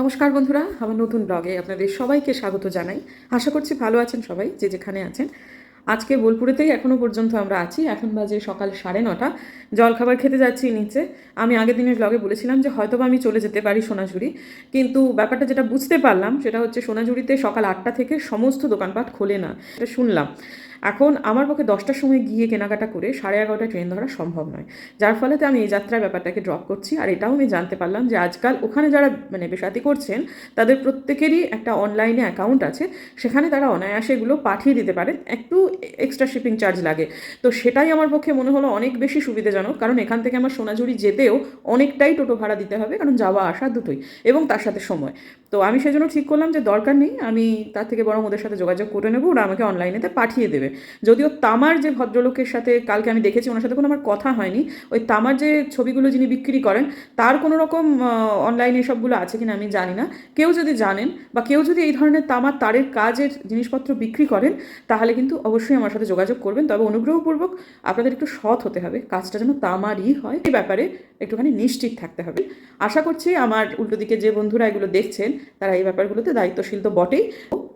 নমস্কার বন্ধুরা, আমার নতুন ব্লগে আপনাদের সবাইকে স্বাগত জানাই। আশা করছি ভালো আছেন সবাই, যে যেখানে আছেন। আজকে বোলপুরেতেই এখনও পর্যন্ত আমরা আছি। এখন বাজে সকাল সাড়ে নটা। জলখাবার খেতে যাচ্ছি নিচে। আমি আগের দিনের ব্লগে বলেছিলাম যে হয়তোবা আমি চলে যেতে পারি সোনাঝুরি। কিন্তু ব্যাপারটা যেটা বুঝতে পারলাম, সেটা হচ্ছে সোনাঝুরিতে সকাল আটটা থেকে সমস্ত দোকানপাট খোলে না। এটা শুনলাম। এখন আমার পক্ষে দশটার সময় গিয়ে কেনাকাটা করে সাড়ে এগারোটা ট্রেন ধরা সম্ভব নয়। যার ফলেতে আমি এই যাত্রার ব্যাপারটাকে ড্রপ করছি আর এটাও আমি জানতে পারলাম যে আজকাল ওখানে যারা মানে বেসাতি করছেন, তাদের প্রত্যেকেরই একটা অনলাইনে অ্যাকাউন্ট আছে। সেখানে তারা অনায়াসে এগুলো পাঠিয়ে দিতে পারে একটু এক্সট্রা শিপিং চার্জ লাগে। তো সেটাই আমার পক্ষে মনে হলো অনেক বেশি সুবিধাজনক। কারণ এখান থেকে আমার সোনাঝুরি যেতেও অনেকটাই টোটো ভাড়া দিতে হবে। কারণ যাওয়া আসা দুটোই এবং তার সাথে সময়। তো আমি সেই জন্য ঠিক করলাম যে দরকার নেই। আমি তার থেকে বরং ওদের সাথে যোগাযোগ করে নেব। ওরা আমাকে অনলাইনেতে পাঠিয়ে দেবে। যদিও তামার যে ভদ্রলোকের সাথে কালকে আমি দেখেছি, ওনার সাথে কোনো আমার কথা হয়নি, ওই তামার যে ছবিগুলো যিনি বিক্রি করেন, তার কোনো রকম অনলাইনে সবগুলো আছে কিনা আমি জানি না। কেউ যদি জানেন বা কেউ যদি এই ধরনের তামার তারের কাজের জিনিসপত্র বিক্রি করেন, তাহলে কিন্তু অবশ্যই আমার সাথে যোগাযোগ করবেন। তবে অনুগ্রহপূর্বক আপনাদের একটু সৎ হতে হবে, কাজটা যেন তামারই হয়। এই ব্যাপারে একটুখানি নিশ্চিত থাকতে হবে। আশা করছি আমার উল্টো দিকে যে বন্ধুরা এগুলো দেখছেন, তারা এই ব্যাপারগুলোতে দায়িত্বশীল তো বটেই।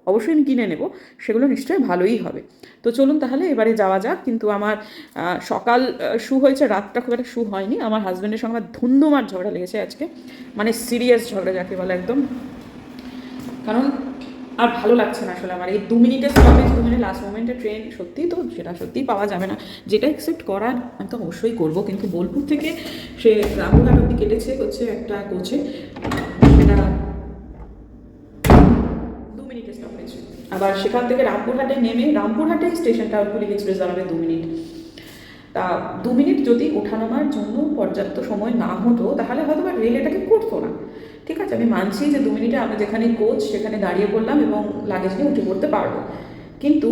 অবশ্যই আমি কিনে নেব, সেগুলো নিশ্চয়ই ভালোই হবে। তো চলুন তাহলে এবারে যাওয়া যাক, কিন্তু আমার সকাল শু হয়েছে, রাতটা খুব একটা শু হয়নি। আমার হাজব্যান্ডের সঙ্গে আমার ধুন্দুমার ঝগড়া লেগেছে আজকে মানে সিরিয়াস ঝগড়া যাকে বলে একদম। কারণ আর ভালো লাগছে না আসলে আমার। এই দু মিনিটের স্টপেজ দু মিনিট লাস্ট মোমেন্টে ট্রেন সত্যিই তো সেটা সত্যিই পাওয়া যাবে না। যেটা অ্যাকসেপ্ট করার আমি তো অবশ্যই করব, কিন্তু বোলপুর থেকে সে রামপুরহাট অব্দি কেটেছে হচ্ছে একটা কোচে আবার সেখান থেকে রামপুরহাটে নেমে রামপুরহাটে স্টেশনটা পুলিশ এক্সপ্রেস দাঁড়াবে দু মিনিট। তা দু মিনিট যদি ওঠানামার জন্য পর্যাপ্ত সময় না হতো, তাহলে হয়তো বা রেল এটাকে করতো না। ঠিক আছে, আমি মানছি যে দু মিনিটে আমরা যেখানে কোচ সেখানে দাঁড়িয়ে পড়লাম এবং লাগেজ নিয়ে উঠে পড়তে পারব। কিন্তু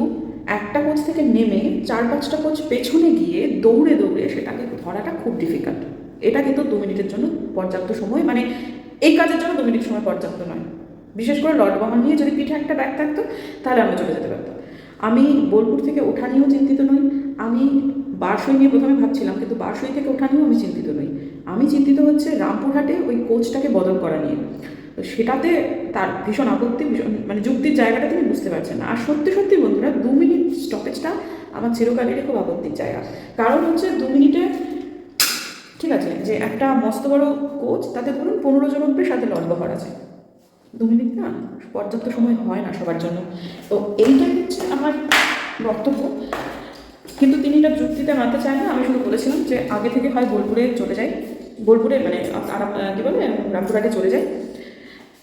একটা কোচ থেকে নেমে চার পাঁচটা কোচ পেছনে গিয়ে দৌড়ে দৌড়ে সেটাকে ধরাটা খুব ডিফিকাল্ট এটা কিন্তু দু মিনিটের জন্য পর্যাপ্ত সময় মানে এই কাজের জন্য দু মিনিট সময় পর্যাপ্ত নয়। বিশেষ করে লট বাহান নিয়ে যদি পিঠে একটা ব্যাগ থাকতো, তাহলে আমরা চলে যেতে পারতাম। আমি বোলপুর থেকে ওঠা নিয়েও চিন্তিত নই। আমি বারসই নিয়ে প্রথমে ভাবছিলাম, কিন্তু বারসই থেকে ওঠা নিয়েও আমি চিন্তিত নই। আমি চিন্তিত হচ্ছে রামপুরহাটে ওই কোচটাকে বদল করা নিয়ে। তো সেটাতে তার ভীষণ আপত্তি, ভীষণ মানে যুক্তির জায়গাটা তিনি বুঝতে পারছেন না। আর সত্যি সত্যি বন্ধুরা, দু মিনিট স্টপেজটা আমার চিরকালেরই খুব আপত্তির জায়গা। কারণ হচ্ছে দু মিনিটে, ঠিক আছে, যে একটা মস্ত বড় কোচ, তাতে ধরুন পনেরো জন উঠবে সাথে লটবহর আছে। দু মিনিট না, পর্যাপ্ত সময় হয় না সবার জন্য। তো এইটাই হচ্ছে আমার বক্তব্য। কিন্তু তিনি এটা যুক্তিতে মানতে চায় না, আমি শুধু বলেছিলাম যে আগে থেকে হয় বোলপুরে চলে যাই। বোলপুরে মানে কী বলে রামপুরহাটে চলে যাই।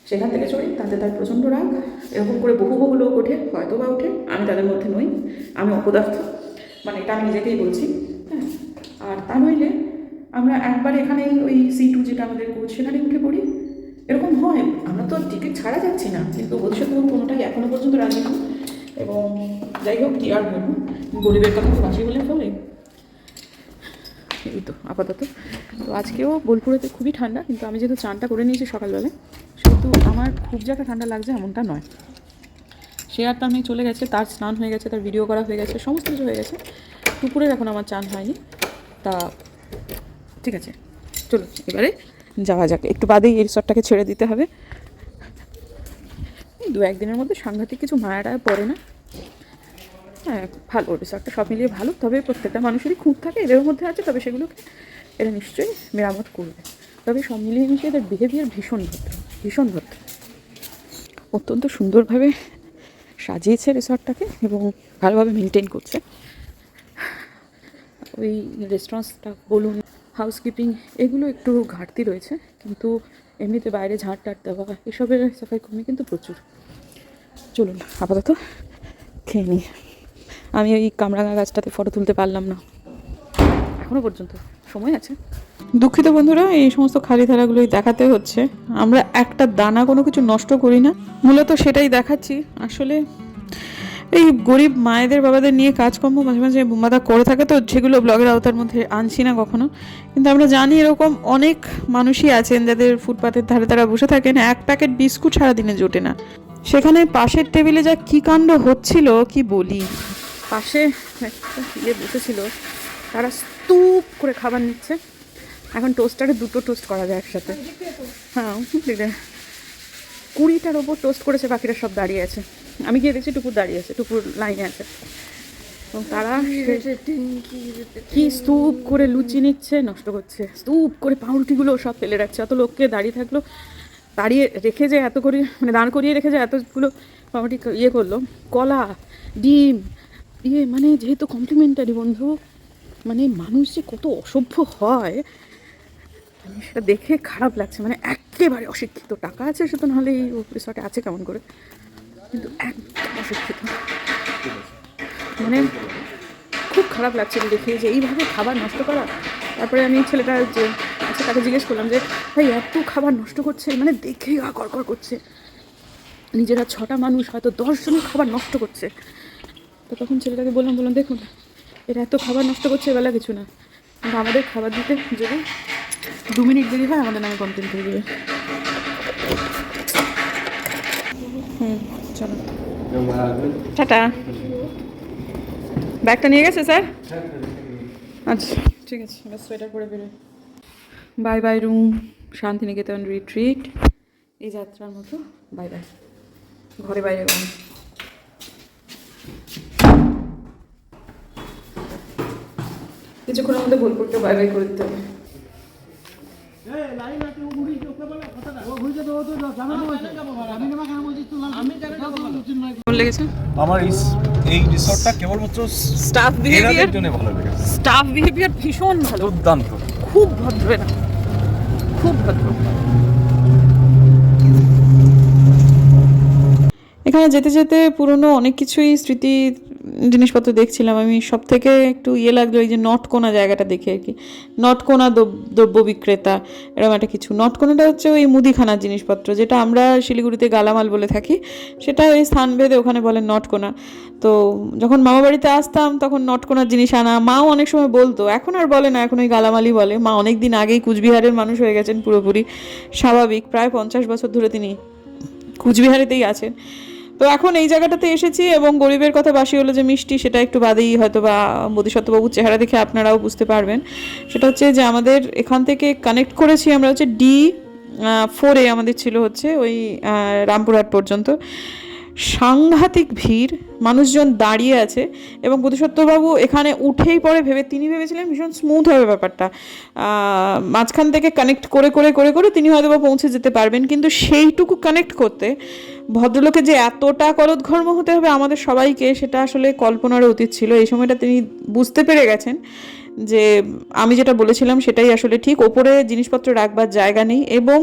সেখান থেকে চড়ি, তাতে তার প্রচণ্ড রাগ। এরকম করে বহু বহু লোক ওঠে হয়তো বা ওঠে, আমি তাদের মধ্যে নই, আমি অপদার্থ। মানে এটা আমি নিজেকেই বলছি হ্যাঁ। আর তা নইলে আমরা একবার এখানে ওই সি টু যেটা আমাদের কোচ সেখানে উঠে পড়ি এরকম হয়, আমরা তো টিকিট ছাড়া যাচ্ছি না, কিন্তু তো কোনোটাই এখনও পর্যন্ত রাজি না এবং যাই হোক, কি আর বলব, গরিবের কথা বাঁচিয়ে বলে ফলে। এই তো, আপাতত। তো আজকেও বোলপুরেতে খুবই ঠান্ডা, কিন্তু আমি যেহেতু চানটা করে নিয়েছি সকালবেলায়, সেহেতু আমার খুব যাকে ঠান্ডা লাগছে এমনটা নয়। সে আর তার চলে গেছে, তার স্নান হয়ে গেছে, তার ভিডিও করা হয়ে গেছে, সমস্ত কিছু হয়ে গেছে। দুপুরের এখন আমার চান হয়নি। তা, ঠিক আছে চলো এবারে যাওয়া যাক, একটু বাদেই এই রিসর্টটাকে ছেড়ে দিতে হবে। দু একদিনের মধ্যে সাংঘাতিক কিছু মায়াটা পড়ে না। হ্যাঁ ভালো রিসর্টটা সব মিলিয়ে ভালো। তবে প্রত্যেকটা মানুষেরই খুঁত থাকে, এদের মধ্যে আছে, তবে সেগুলোকে এরা নিশ্চয়ই মেরামত করবে। তবে সব মিলিয়ে মিশিয়ে এদের বিহেভিয়ার ভীষণ ভদ্র ভীষণ ভদ্র। অত্যন্ত সুন্দরভাবে সাজিয়েছে রিসর্টটাকে এবং ভালোভাবে মেনটেন করছে। ওই রেস্টুরেন্টসটা বলুন হাউসকিপিং এগুলো একটু ঘাটতি রয়েছে, কিন্তু এমনিতে বাইরে ঝাঁট টাট দেওয়া, এসবের সাফাই কর্মী কিন্তু প্রচুর। চলুন, আপাতত খেয়ে নিই। আমি ওই কামরাঙা গাছটাতে ফটো তুলতে পারলাম না। এখনও পর্যন্ত, সময় আছে? দুঃখিত বন্ধুরা, এই সমস্ত খালি ধারাগুলোই দেখাতে হচ্ছে। আমরা একটা দানা কোনো কিছু নষ্ট করি না। মূলত সেটাই দেখাচ্ছি। আসলে এই গরিব মায়েদের বাবাদের নিয়ে কাজকর্ম মাঝে মাঝে বুম্বাদা করে থাকে তো সেগুলো ব্লগের আওতার মধ্যে আনছি না কখনো। কিন্তু আমরা জানি এরকম অনেক মানুষই আছেন যাদের ফুটপাতের ধারে তারা বসে থাকেন, এক প্যাকেট বিস্কুট সারাদিনে জোটে না। সেখানে পাশের টেবিলে যা কী কাণ্ড হচ্ছিল, কি বলি? পাশে ইয়ে বসেছিল, তারা স্তূপ করে খাবার নিচ্ছে। এখন টোস্টারে দুটো টোস্ট করা যায় একসাথে। হ্যাঁ কুড়িটার ওপর টোস্ট করেছে বাকিরা সব দাঁড়িয়ে আছে। আমি গিয়ে দেখছি টুকুর দাঁড়িয়ে আছে টুকুর লাইনে আছে। এবং তারা কি স্তূপ করে লুচি নিচ্ছে নষ্ট করছে স্তূপ করে পাউরুটিগুলো সব ফেলে রাখছে। এত লোককে দাঁড়িয়ে থাকল দাঁড়িয়ে রেখে যে এত করে মানে দাঁড় করিয়ে রেখে যে এতগুলো পাউরুটি ইয়ে করল। কলা ডিম ইয়ে মানে যেহেতু কমপ্লিমেন্টারি বন্ধু মানে মানুষ যে কত অসভ্য হয় সেটা দেখে খারাপ লাগছে মানে একেবারে অশিক্ষিত। টাকা আছে সে তো নাহলে এই রিসর্টে আছে কেমন করে? কিন্তু একদম অশিক্ষিত। মানে খুব খারাপ লাগছিল দেখে যে এইভাবে খাবার নষ্ট করা। তারপরে আমি ছেলেটা যে আচ্ছা তাকে জিজ্ঞেস করলাম যে, ভাই, এত খাবার নষ্ট করছে মানে দেখে গা কর করছে। নিজেরা ছটা মানুষ, হয়তো দশজনের খাবার নষ্ট করছে। তো তখন ছেলেটাকে বললাম বললাম, দেখুন, এরা এত খাবার নষ্ট করছে, এবেলা কিছু না। কিন্তু আমাদের খাবার দিতে যদি দু মিনিট দেরি হয়, আমাদের নামে কমপ্লেন করে দেবে। হুম, চলো। টাটা। ব্যাগটা নিয়ে গেছে, স্যার? আচ্ছা ঠিক আছে, এবার সোয়েটার পরে বেরোই। Bye bye room Santiniketan retreat এই যাত্রার মতো বাই বাই ঘরে বাইরে কিছুক্ষণের মধ্যে বোলপুরকে বাই বাই করে দিতে হবে। আমার এই- এই রিসর্টটা কেবলমাত্র স্টাফ বিহেভিয়ার জন্য ভালো লেগেছে। স্টাফ বিহেভিয়ার ভীষণ ভালো। দুর্দান্ত। খুব ভদ্র খুব ভদ্র। এখানে যেতে যেতে পুরনো অনেক কিছুই স্মৃতি জিনিসপত্র দেখছিলাম। আমি সব থেকে একটু ইয়ে লাগল এই যে নটকোনা জায়গাটা দেখে আর কি। নটকোনা দ্রব- দ্রব্য বিক্রেতা এরকম একটা কিছু। নটকোনাটা হচ্ছে ওই মুদিখানার জিনিসপত্র, যেটা আমরা শিলিগুড়িতে গালামাল বলে থাকি। সেটা ওই স্থানভেদে ওখানে বলে নটকোনা। তো যখন মামা বাড়িতে আসতাম, তখন নটকোনার জিনিস আনা মাও অনেক সময় বলতো, এখন আর বলে না, এখন ওই গালামালই বলে। মা অনেক দিন আগেই কুচবিহারের মানুষ হয়ে গেছেন পুরোপুরি। স্বাভাবিক, প্রায় পঞ্চাশ বছর ধরে তিনি কুচবিহারেতেই আছেন। তো এখন এই জায়গাটাতে এসেছি এবং গরিবের কথা বাসি হলো যে মিষ্টি, সেটা একটু বাদেই হয়তো বা বোধিসত্ত্ববাবুর চেহারা দেখে আপনারাও বুঝতে পারবেন। সেটা হচ্ছে যে আমাদের এখান থেকে কানেক্ট করেছি আমরা হচ্ছে ডি ফোরে আমাদের ছিল হচ্ছে ওই রামপুরহাট পর্যন্ত। সাংঘাতিক ভিড়, মানুষজন দাঁড়িয়ে আছে এবং বোধিসত্ত্ববাবু এখানে উঠেই পরে ভেবে, তিনি ভেবেছিলেন ভীষণ স্মুথ হবে ব্যাপারটা। মাঝখান থেকে কানেক্ট করে করে করে করে তিনি হয়তো বা পৌঁছে যেতে পারবেন, কিন্তু সেইটুকু কানেক্ট করতে ভদ্রলোকে যে এতটা করদঘর্ম হতে হবে আমাদের সবাইকে, সেটা আসলে কল্পনার অতীত ছিল। এই সময়টা তিনি বুঝতে পেরে গেছেন যে আমি যেটা বলেছিলাম সেটাই আসলে ঠিক। ওপরে জিনিসপত্র রাখবার জায়গা নেই এবং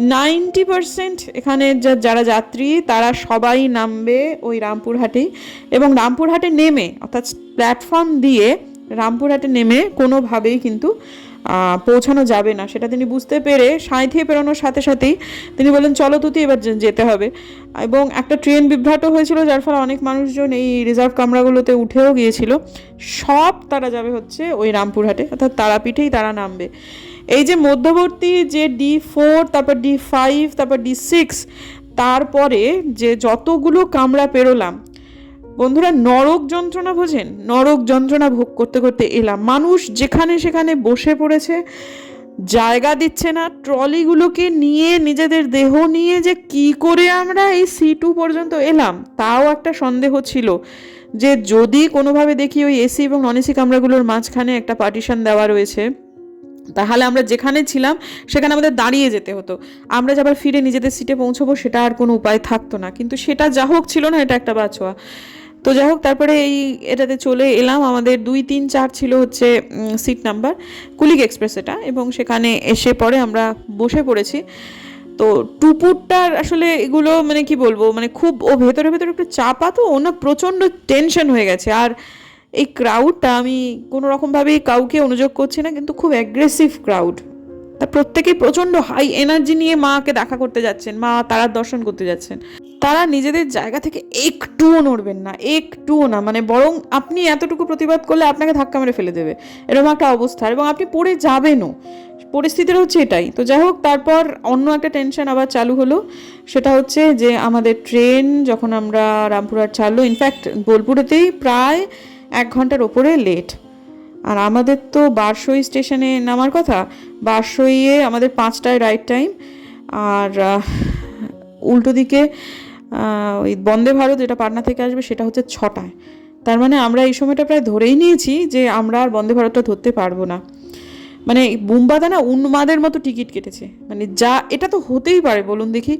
নাইনটি পারসেন্ট এখানে যা- যারা যাত্রী, তারা সবাই নামবে ওই রামপুরহাটেই এবং রামপুরহাটে নেমে, অর্থাৎ প্ল্যাটফর্ম দিয়ে রামপুরহাটে নেমে কোনোভাবেই কিন্তু পৌঁছানো যাবে না। সেটা তিনি বুঝতে পেরে সাঁইথিয়ে পেরোনোর সাথে সাথেই তিনি বললেন, চলো তুতি এবার যেতে হবে। এবং একটা ট্রেন বিভ্রাট হয়েছিল, যার ফলে অনেক মানুষজন এই রিজার্ভ কামরাগুলোতে উঠেও গিয়েছিল। সব তারা যাবে হচ্ছে ওই রামপুরহাটে, অর্থাৎ তারাপীঠেই তারা নামবে। এই যে মধ্যবর্তী যে ডি ফোর তারপর ডি ফাইভ তারপর ডি সিক্স তারপরে যে যতগুলো কামরা পেরোলাম, বন্ধুরা নরক যন্ত্রণা বোঝেন? নরক যন্ত্রণা ভোগ করতে করতে এলাম। মানুষ যেখানে সেখানে বসে পড়েছে, জায়গা দিচ্ছে না, ট্রলিগুলোকে নিয়ে নিজেদের দেহ নিয়ে যে কি করে আমরা এই সি টু পর্যন্ত এলাম, তাও একটা সন্দেহ ছিল যে যদি কোনোভাবে দেখি ওই এসি এবং নন এসি কামরাগুলোর মাঝখানে একটা পার্টিশন দেওয়া রয়েছে তাহলে আমরা যেখানে ছিলাম, সেখানে আমাদের দাঁড়িয়ে যেতে হতো। আমরা যে আবার ফিরে নিজেদের সিটে পৌঁছবো, সেটা আর কোনো উপায় থাকতো না। কিন্তু সেটা যা হোক ছিল না, এটা একটা বাছোয়া। তো যাই হোক, তারপরে এই এটাতে চলে এলাম। আমাদের দুই, তিন, চার ছিল হচ্ছে সিট নাম্বার কুলিক এক্সপ্রেস এটা। এবং সেখানে এসে পরে আমরা বসে পড়েছি। তো টুপুরটার আসলে এগুলো মানে কি বলব মানে খুব ও ভেতরে ভেতরে একটু চাপা তো ও না প্রচণ্ড টেনশন হয়ে গেছে। আর এই ক্রাউডটা আমি কোনো রকমভাবেই কাউকে অনুযোগ করছি না, কিন্তু খুব অ্যাগ্রেসিভ ক্রাউড তা প্রত্যেকেই প্রচণ্ড হাই এনার্জি নিয়ে মাকে দেখা করতে যাচ্ছেন, মা তারার দর্শন করতে যাচ্ছেন। তারা নিজেদের জায়গা থেকে একটুও নড়বেন না, একটুও না মানে বরং আপনি এতটুকু প্রতিবাদ করলে আপনাকে ধাক্কা মেরে ফেলে দেবে। এরকম একটা অবস্থা, এবং আপনি পড়ে যাবেনও। পরিস্থিতিটা হচ্ছে এটাই। তো যাই হোক, তারপর অন্য একটা টেনশন আবার চালু হলো। সেটা হচ্ছে যে আমাদের ট্রেন যখন আমরা রামপুরহাট ছাড়লো ইনফ্যাক্ট বোলপুরেতেই প্রায় এক ঘণ্টার ওপরে লেট আর আমাদের তো বারসই স্টেশনে নামার কথা বারসইয়ে আমাদের পাঁচটায় রাইট টাইম আর উল্টো দিকে ওই বন্দে ভারত যেটা পাটনা থেকে আসবে সেটা হচ্ছে ছটায়। তার মানে আমরা এই সময়টা প্রায় ধরেই নিয়েছি যে আমরা আর বন্দে ভারতটা ধরতে পারব না। মানে বুম্বাদা না উন্মাদের মতো টিকিট কেটেছে। মানে যা, এটা তো হতেই পারে, বলুন দেখি,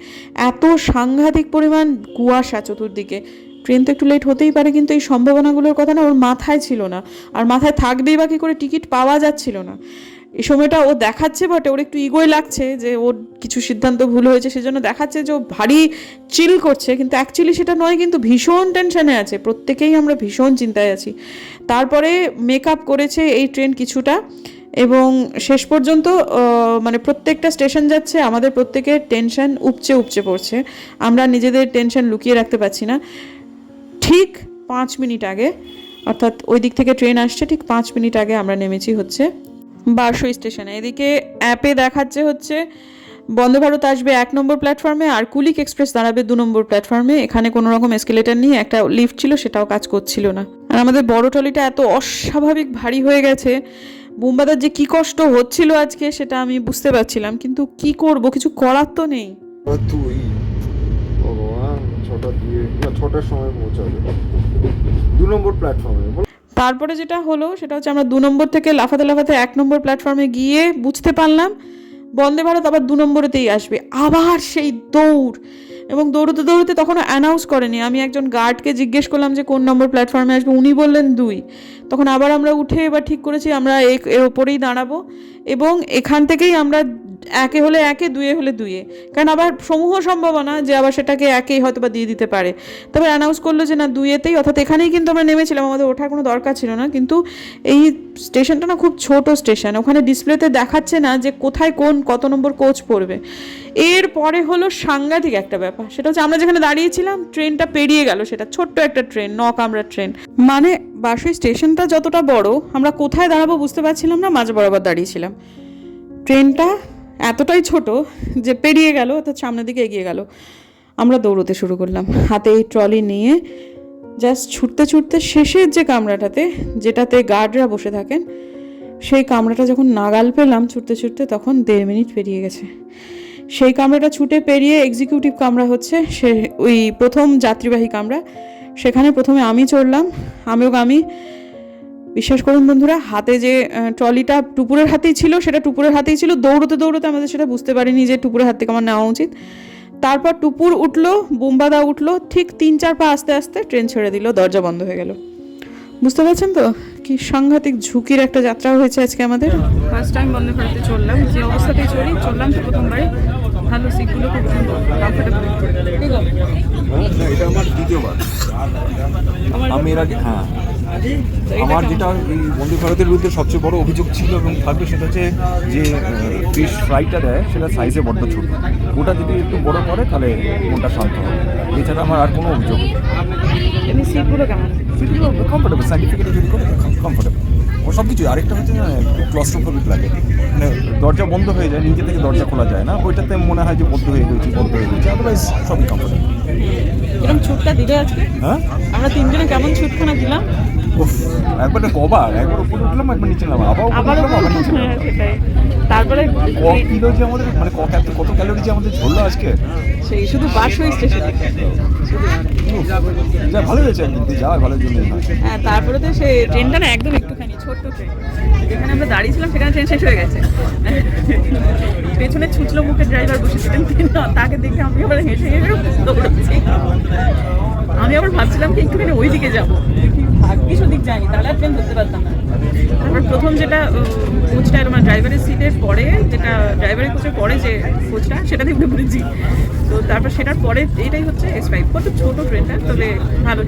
এত সাংঘাতিক পরিমাণ কুয়াশা চতুর্দিকে। ট্রেন তো একটু লেট হতেই পারে, কিন্তু এই সম্ভাবনাগুলোর কথা না ওর মাথায় ছিল না। আর মাথায় থাকবেই বা কী করে টিকিট পাওয়া যাচ্ছিল না। এই সময়টা ও দেখাচ্ছে বটে ওর একটু ইগোয় লাগছে যে ওর কিছু সিদ্ধান্ত ভুল হয়েছে, সেজন্য দেখাচ্ছে যে ও ভারী চিল করছে। কিন্তু অ্যাকচুয়ালি সেটা নয়, কিন্তু ভীষণ টেনশনে আছে। প্রত্যেকেই আমরা ভীষণ চিন্তায় আছি। তারপরে মেকআপ করেছে এই ট্রেন কিছুটা এবং শেষ পর্যন্ত মানে প্রত্যেকটা স্টেশন যাচ্ছে, আমাদের প্রত্যেকের টেনশন উপচে উপচে পড়ছে। আমরা নিজেদের টেনশন লুকিয়ে রাখতে পারছি না। ঠিক পাঁচ মিনিট আগে, অর্থাৎ ওই দিক থেকে ট্রেন আসছে, ঠিক পাঁচ মিনিট আগে আমরা নেমেছি হচ্ছে বারসই স্টেশনে। এদিকে অ্যাপে দেখাচ্ছে হচ্ছে, বন্দে ভারত আসবে এক নম্বর প্ল্যাটফর্মে আর কুলিক এক্সপ্রেস দাঁড়াবে দু নম্বর প্ল্যাটফর্মে এখানে কোনো রকম এসকেলেটার নিয়ে একটা লিফট ছিল, সেটাও কাজ করছিল না। আর আমাদের বড় টলিটা এত অস্বাভাবিক ভারী হয়ে গেছে, বুম্বাদার যে কি কষ্ট হচ্ছিল আজকে সেটা আমি বুঝতে পারছিলাম, কিন্তু কি করব, কিছু করার তো নেই। তুই। ছটা দিয়ে না ছটার সময় পৌঁছাবে। দু নম্বর প্ল্যাটফর্মে তারপরে যেটা হলো, সেটা হচ্ছে আমরা দু নম্বর থেকে লাফাতে লাফাতে এক নম্বর প্ল্যাটফর্মে গিয়ে বুঝতে পারলাম, বন্দে ভারত আবার দু নম্বরেতেই আসবে। আবার সেই দৌড়। এবং দৌড়তে দৌড়তে তখনও অ্যানাউন্স করেনি। আমি একজন গার্ডকে জিজ্ঞেস করলাম যে, কোন নম্বর প্ল্যাটফর্মে আসবে? উনি বললেন দুই। তখন আবার আমরা উঠে এবার ঠিক করেছি, আমরা এর ওপরেই দাঁড়াবো। এবং এখান থেকেই আমরা একে হলে একে, দুয়ে হলে দুয়ে। কারণ আবার সমূহ সম্ভাবনা যে আবার সেটাকে একেই হয়তো বা দিয়ে দিতে পারে। তবে অ্যানাউন্স করল যে না, দুয়েতেই, অর্থাৎ এখানেই কিন্তু আমরা নেমেছিলাম, আমাদের ওঠার কোনো দরকার ছিল না। কিন্তু এই স্টেশনটা না খুব ছোট স্টেশন, ওখানে ডিসপ্লেতে দেখাচ্ছে না যে কোথায় কোন, কত নম্বর কোচ পড়বে। এর পরে হলো সাংঘাতিক একটা ব্যাপার, সেটা হচ্ছে আমরা যেখানে দাঁড়িয়েছিলাম, ট্রেনটা পেরিয়ে গেল সেটা, ছোট্ট একটা ট্রেন ন কামরা ট্রেন। মানে বাসই স্টেশনটা যতটা বড়, আমরা কোথায় দাঁড়াবো বুঝতে পারছিলাম না, মাঝ বরাবর দাঁড়িয়েছিলাম। ট্রেনটা এতটাই ছোট যে পেরিয়ে গেল, অর্থাৎ সামনের দিকে এগিয়ে গেল। আমরা দৌড়তে শুরু করলাম। হাতে এই ট্রলি নিয়ে জাস্ট ছুটতে ছুটতে শেষের যে কামরাটাতে, যেটাতে গার্ডরা বসে থাকেন, সেই কামরাটা যখন নাগাল পেলাম ছুটতে ছুটতে, তখন দেড় মিনিট পেরিয়ে গেছে। সেই কামরাটা ছুটে পেরিয়ে এক্সিকিউটিভ কামরা হচ্ছে, সে ওই প্রথম যাত্রীবাহী কামরা। সেখানে প্রথমে আমি চড়লাম, আমিও আমি বিশ্বাস করুন বন্ধুরা, হাতে যে ট্রলিটা টুপুরের হাতেই ছিল, সেটা টুপুরের হাতেই ছিল। দৌড়তে দৌড়তে আমাদের সেটা বুঝতে পারিনি যে টুপুরের হাত থেকে আমার নেওয়া উচিত। তারপর টুপুর উঠল, বোম্বাদা উঠল, ঠিক তিন চার পা আস্তে আস্তে ট্রেন ছেড়ে দিল, দরজা বন্ধ হয়ে গেল। বুঝতে পারছেন তো? কি সাংঘাতিক ঝুঁকির একটা যাত্রা হয়েছে আজকে আমাদের। ফার্স্ট টাইম বন্ধ ভারতে চললাম, যে অবস্থাতেই চলি, চললাম তো প্রথমবারই। ভালো সিটগুলো খুব সুন্দর কমফোর্টেবল এটা আমার দ্বিতীয়বার আমি এর আগে হ্যাঁ। আমার যেটা এই বন্দে ভারতের বিরুদ্ধে সবচেয়ে বড় অভিযোগ ছিল এবং থাকবে সেটা হচ্ছে যে ফিশ ফ্রাইটা দেয় সেটা সাইজে বড্ড ছোট। ওটা যদি একটু বড় করে তাহলে মনটা শান্ত হবে। এছাড়া আমার আর কোনো অভিযোগ নেই। সিটগুলো কেমন? কমফোর্টেবল সার্টিফিকেটে যদি কমফোর্টেবল ও সব কিছু আরেকটা হচ্ছে না ক্লস্ট্রোফোবিক লাগে। মানে দরজা বন্ধ হয়ে যায় নিজে থেকে দরজা খোলা যায় না। ওইটাতে মনে হয় যে বন্ধ হয়ে গেছে বন্ধ হয়ে গেছে। আদারওয়াইজ সবই কমফোর্টেবল এরকম ছুটটা দিলে আজকে? হ্যাঁ? আমরা তিনজনে কেমন ছুটখানা দিলাম? একবার কবার একবার উপরে উঠলাম একবার নিচে নামা আবার আবার আবার নিচে হ্যাঁ, সেটাই। তারপরে ক কিলো যে আমাদের মানে ক ক্যাল- কত ক্যালোরি যে আমাদের ঝরলো আজকে? সেই শুধু বাসই স্টেশনে। যা ভালো হয়েছে একদিন। তুই যাওয়া ভালোর জন্যই হ্যাঁ তারপরে তো সে ট্রেনটা না একদম একটুখানি ছোট্ট ট্রেন যেখানে আমরা দাঁড়িয়েছিলাম, সেখানে ট্রেন শেষ হয়ে গেছে। পেছনে ছুচলো মুখে ড্রাইভার বসেছিলেন। তিনি তাকে দেখে আমি আবার হেসে হেসে দৌড়াচ্ছি আমি আবার ভাবছিলাম কি একটুখানি ওই দিকে যাব। ভাগ্যিস ওদিক যাইনি তাহলে আর ট্রেন ধরতে পারতাম না। তারপর প্রথম যেটা কোচটা মানে ড্রাইভারের সিটের পরে, যেটা ড্রাইভারের কোচের পরে যে কোচটা সেটাতে উঠে পড়েছি তো তারপর সেটার পরে এটাই হচ্ছে এক্স ফাইভ কত ছোটো ট্রেনটা তবে ভালো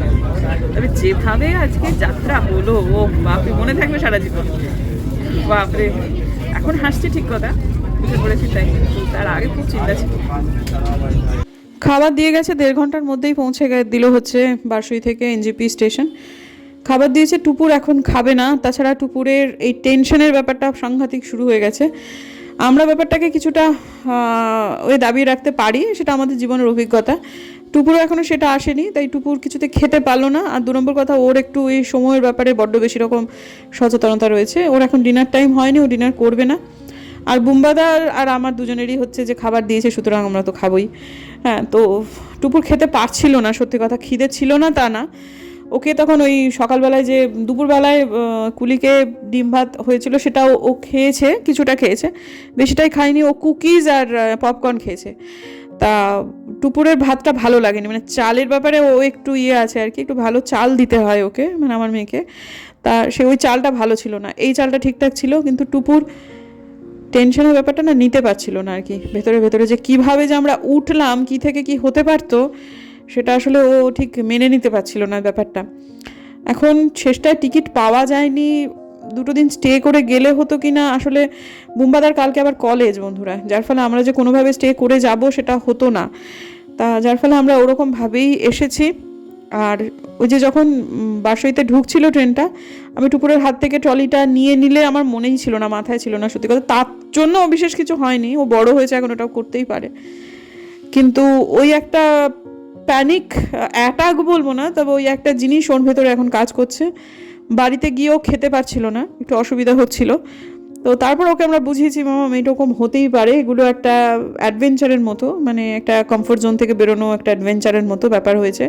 তবে যেভাবে আজকে যাত্রা হলো, ও বাপরে, মনে থাকবে সারা জীবন। বাপরে, এখন হাসছি ঠিক কথা বুঝে পড়েছি তাই। তার আগে খুব চিন্তা ছিল। খাবার দিয়ে গেছে, দেড় ঘণ্টার মধ্যেই পৌঁছে দিল হচ্ছে বারসই থেকে এনজিপি স্টেশন। খাবার দিয়েছে, টুপুর এখন খাবে না। তাছাড়া টুপুরের এই টেনশনের ব্যাপারটা সাংঘাতিক শুরু হয়ে গেছে। আমরা ব্যাপারটাকে কিছুটা ওই দাবিয়ে রাখতে পারি, সেটা আমাদের জীবনের অভিজ্ঞতা। টুপুরও এখনও সেটা আসেনি, তাই টুপুর কিছুতে খেতে পারল না। আর দু নম্বর কথা, ওর একটু এই সময়ের ব্যাপারে বড্ড বেশি রকম সচেতনতা রয়েছে। ওর এখন ডিনার টাইম হয়নি, ও ডিনার করবে না। আর বুম্বাদার আর আমার দুজনেরই হচ্ছে যে খাবার দিয়েছে, সুতরাং আমরা তো খাবোই। হ্যাঁ তো টুপুর খেতে পারছিল না, সত্যি কথা, খিদে ছিল না তা না। ওকে তখন ওই সকালবেলায় যে দুপুরবেলায় কুলিকে ডিম ভাত হয়েছিল সেটাও ও খেয়েছে, কিছুটা খেয়েছে। বেশিটাই খায়নি, ও কুকিজ আর পপকর্ন খেয়েছে। তা টুপুরের ভাতটা ভালো লাগেনি মানে চালের ব্যাপারে ও একটু ইয়ে আছে আর কি, একটু ভালো চাল দিতে হয় ওকে মানে আমার মেয়েকে। তা সে ওই চালটা ভালো ছিল না, এই চালটা ঠিকঠাক ছিল, কিন্তু টুপুর টেনশনের ব্যাপারটা না নিতে পারছিল না আর কি। ভেতরে ভেতরে যে কীভাবে যে আমরা উঠলাম, কি থেকে কি হতে পারতো সেটা আসলে ও ঠিক মেনে নিতে পারছিল না ব্যাপারটা। এখন শেষটায় টিকিট পাওয়া যায়নি দুটো দিন স্টে করে গেলে হতো কি না আসলে বুম্বাদার কালকে আবার কলেজ বন্ধুরা যার ফলে আমরা যে কোনোভাবে স্টে করে যাব সেটা হতো না। তা যার ফলে আমরা ওরকমভাবেই এসেছি। আর ওই যে যখন উম, বারসইতে ঢুকছিল ট্রেনটা আমি টুকুরের হাত থেকে ট্রলিটা নিয়ে নিলে আমার মনেই ছিল না মাথায় ছিল না সত্যি কথা। তার জন্য বিশেষ কিছু হয়নি ও বড় হয়েছে এখন ওটাও করতেই পারে। কিন্তু ওই একটা প্যানিক অ্যাটাক বলব না, তবে ওই একটা জিনিস ওর ভেতরে এখন কাজ করছে। বাড়িতে গিয়েও খেতে পারছিল না, একটু অসুবিধা হচ্ছিল। তো তারপর ওকে আমরা বুঝিয়েছি, মামা এরকম হতেই পারে। এগুলো একটা অ্যাডভেঞ্চারের মতো মানে একটা কমফোর্ট জোন থেকে বেরোনো একটা অ্যাডভেঞ্চারের মতো ব্যাপার হয়েছে।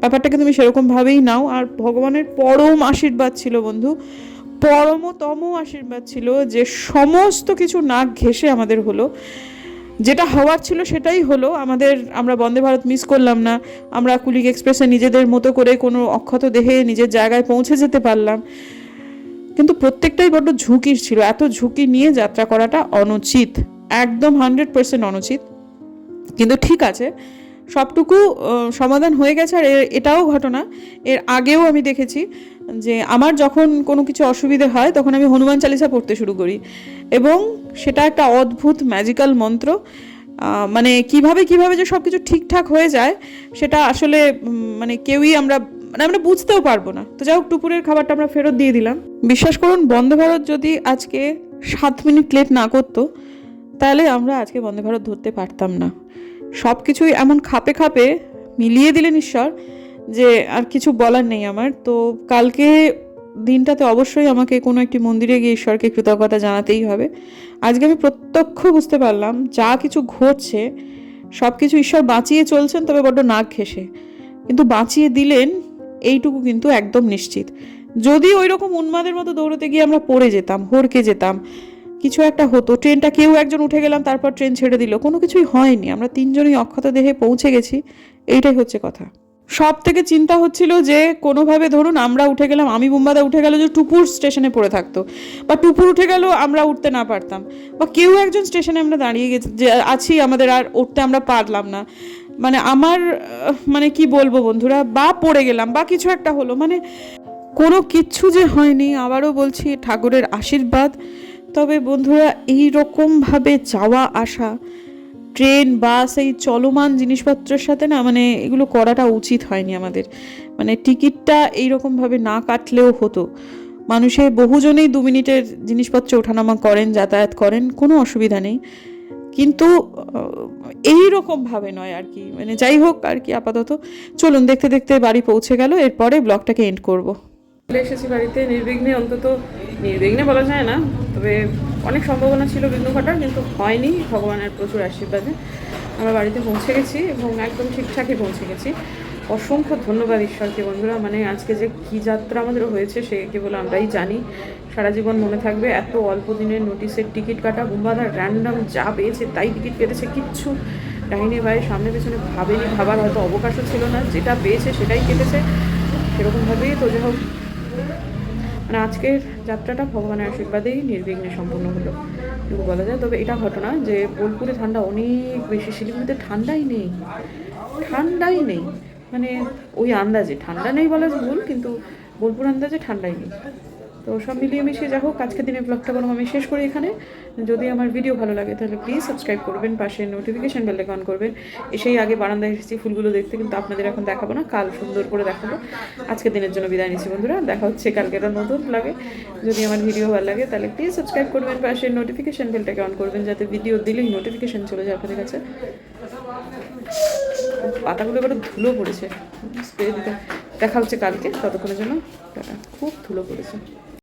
ব্যাপারটাকে তুমি সেরকমভাবেই নাও। আর ভগবানের পরম আশীর্বাদ ছিল, বন্ধু, পরমতম আশীর্বাদ ছিল যে সমস্ত কিছু নাক ঘেসে আমাদের হলো। যেটা হওয়ার ছিল সেটাই হলো আমাদের, আমরা বন্দে ভারত মিস করলাম না, আমরা কুলিক এক্সপ্রেসে নিজেদের মতো করে কোনো অক্ষত দেহে নিজের জায়গায় পৌঁছে যেতে পারলাম। কিন্তু প্রত্যেকটাই বড্ড ঝুঁকির ছিল, এত ঝুঁকি নিয়ে যাত্রা করাটা অনুচিত, একদম হান্ড্রেড পার্সেন্ট অনুচিত। কিন্তু ঠিক আছে, সবটুকু সমাধান হয়ে গেছে আর এটাও ঘটনা, এর আগেও আমি দেখেছি যে আমার যখন কোনো কিছু অসুবিধে হয়, তখন আমি হনুমান চালিসা পড়তে শুরু করি। এবং সেটা একটা অদ্ভুত ম্যাজিক্যাল মন্ত্র। মানে কীভাবে কীভাবে যে সব কিছু ঠিকঠাক হয়ে যায়, সেটা আসলে মানে কেউই আমরা মানে আমরা বুঝতেও পারব না। তো যাই হোক, দুপুরের খাবারটা আমরা ফেরত দিয়ে দিলাম। বিশ্বাস করুন, বন্দে ভারত যদি আজকে সাত মিনিট লেট না করতো, তাহলে আমরা আজকে বন্দে ভারত ধরতে পারতাম না। সব কিছুই এমন খাপে খাপে মিলিয়ে দিলেন ঈশ্বর। যে আর কিছু বলার নেই আমার। তো কালকে দিনটাতে অবশ্যই আমাকে কোনো একটি মন্দিরে গিয়ে ঈশ্বরকে কৃতজ্ঞতা জানাতেই হবে। আজকে আমি প্রত্যক্ষ বুঝতে পারলাম, যা কিছু ঘটছে সব কিছু ঈশ্বর বাঁচিয়ে চলছেন, তবে বড্ড নাক ঘেসে কিন্তু বাঁচিয়ে দিলেন, এইটুকু কিন্তু একদম নিশ্চিত। যদি ওই রকম উন্মাদের মতো দৌড়তে গিয়ে আমরা পড়ে যেতাম, হড়কে যেতাম, কিছু একটা হতো, ট্রেনটা কেউ একজন উঠে গেলাম, তারপর ট্রেন ছেড়ে দিল, কোনো কিছুই হয়নি। আমরা তিনজনই অক্ষত দেহে পৌঁছে গেছি, এইটাই হচ্ছে কথা। সব থেকে চিন্তা হচ্ছিল যে কোনোভাবে ধরুন আমরা উঠে গেলাম, আমি বুম্বাদা উঠে গেল যে টুপুর স্টেশনে পড়ে থাকতো বা টুপুর উঠে গেল আমরা উঠতে না পারতাম বা কেউ একজন স্টেশনে আমরা দাঁড়িয়ে গেছি যে আছি আমাদের আর উঠতে আমরা পারলাম না। মানে আমার মানে কি বলব বন্ধুরা, বা পড়ে গেলাম বা কিছু একটা হলো মানে কোনো কিচ্ছু যে হয়নি, আবারও বলছি ঠাকুরের আশীর্বাদ। তবে বন্ধুরা এই রকমভাবে যাওয়া আসা ট্রেন, বাস, এই চলমান জিনিসপত্রের সাথে না মানে এগুলো করাটা উচিত হয়নি আমাদের। মানে টিকিটটা এইরকমভাবে না কাটলেও হতো। মানুষে বহুজনেই দু মিনিটের জিনিসপত্র ওঠানামা করেন, যাতায়াত করেন, কোনো অসুবিধা নেই। কিন্তু এই রকমভাবে নয় আর কি। মানে যাই হোক আর কি আপাতত। চলুন, দেখতে দেখতে বাড়ি পৌঁছে গেল, এরপরে ব্লগটাকে এন্ড করব। চলে এসেছি বাড়িতে, নির্বিঘ্নে, অন্তত নির্বিঘ্নে বলা যায় না, তবে অনেক সম্ভাবনা ছিল বিঘ্ন ঘটার, কিন্তু হয়নি। ভগবানের প্রচুর আশীর্বাদে আমরা বাড়িতে পৌঁছে গেছি এবং একদম ঠিকঠাকই পৌঁছে গেছি। অসংখ্য ধন্যবাদ ঈশ্বরকে বন্ধুরা। মানে আজকে যে কী যাত্রা আমাদের হয়েছে, সে কেবল আমরাই জানি। সারা জীবন মনে থাকবে, এত অল্প দিনের নোটিশের টিকিট কাটা বুম্বাদার র্যান্ডাম যা পেয়েছে তাই টিকিট কেটেছে, কিচ্ছু ডাইনে ভাই সামনে পেছনে ভাবেনি, ভাবার হয়তো অবকাশও ছিল না। যেটা পেয়েছে সেটাই কেটেছে। সেরকমভাবেই তো যাই হোক মানে আজকের যাত্রাটা ভগবানের আশীর্বাদেই নির্বিঘ্নে সম্পূর্ণ হলো। এটুকু বলা যায়, তবে এটা ঘটনা যে বোলপুরে ঠান্ডা অনেক বেশি, শিলিগুড়িতে ঠান্ডাই নেই ঠান্ডাই নেই। মানে ওই আন্দাজে, ঠান্ডা নেই বলা ভুল, কিন্তু বোলপুর আন্দাজে ঠান্ডাই নেই। তো সব মিলিয়ে মিশিয়ে যা হোক, আজকের দিনের ব্লগটা কোনো আমি শেষ করি এখানে। যদি আমার ভিডিও ভালো লাগে, তাহলে প্লিজ সাবস্ক্রাইব করবেন, পাশে নোটিফিকেশান বেলটাকে অন করবেন। এসেই আগে বারান্দায় এসেছি, ফুলগুলো দেখতে, কিন্তু আপনাদের এখন দেখাবো না, কাল সুন্দর করে দেখাবো। আজকের দিনের জন্য বিদায় নিচ্ছি বন্ধুরা, দেখা হচ্ছে কালকে একটা নতুন লাগে যদি আমার ভিডিও ভালো লাগে, তাহলে প্লিজ সাবস্ক্রাইব করবেন, পাশে নোটিফিকেশান বেলটাকে অন করবেন, যাতে ভিডিও দিলেই নোটিফিকেশান চলে যায় আপনাদের কাছে। পাতাগুলো এবার ধুলো পড়েছে। স্প্রে দিতে দেখা হচ্ছে কালকে, ততক্ষণের জন্য। খুব ধুলো পড়েছে।